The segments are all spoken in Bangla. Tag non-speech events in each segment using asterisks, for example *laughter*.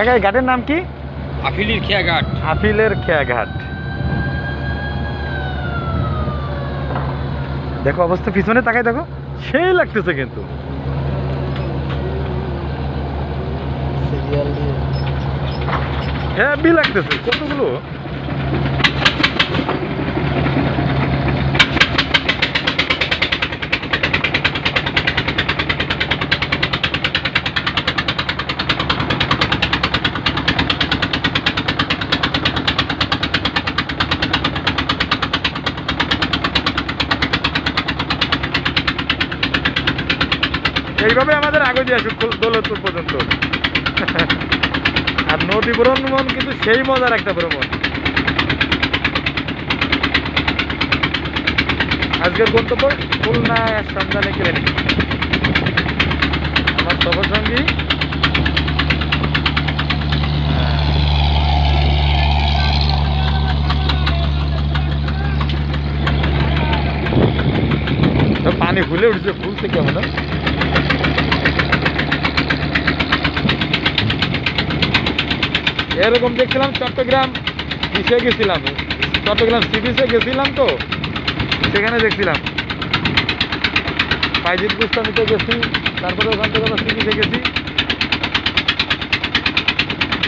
কাকা এই ঘাটের নাম কি? আফিলির খেয়াঘাট। আফিলের খেয়াঘাট। দেখো অবস্থা পিছনে তাকাই দেখো সেই লাগতেছে কিন্তু। হ্যাঁ বি লাগতেছে কতগুলো? এইভাবে আমাদের আগে দিয়ে আসুক দৌলতপুর পর্যন্ত। *laughs* আর নদী ভ্রমণ কিন্তু সেই মজার একটা ভ্রমণ। আজকের গন্তব্য খুলনা, সন্ধানে ক্লিনিক আমার সফর সঙ্গী পানি ফুলে উঠছে ফুলছে কেমন এরকম দেখছিলাম চট্টগ্রাম ইসে গেছিলাম, চট্টগ্রাম সি বিচে গেছিলাম তো, সেখানে দেখছিলাম। বাইজিৎ গুস্তানিতে গেছি, তারপরে ওখান থেকে আবার সি গেছি।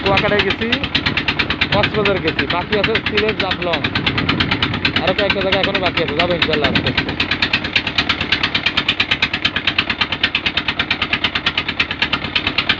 কুয়াকাটায় গেছি, কক্সবাজার গেছি, বাকি আছে সিলেট, জাফলং। আরও কয়েকটা জায়গা এখনও বাকি আছে, যাব ইনশাল্লাহ আজকে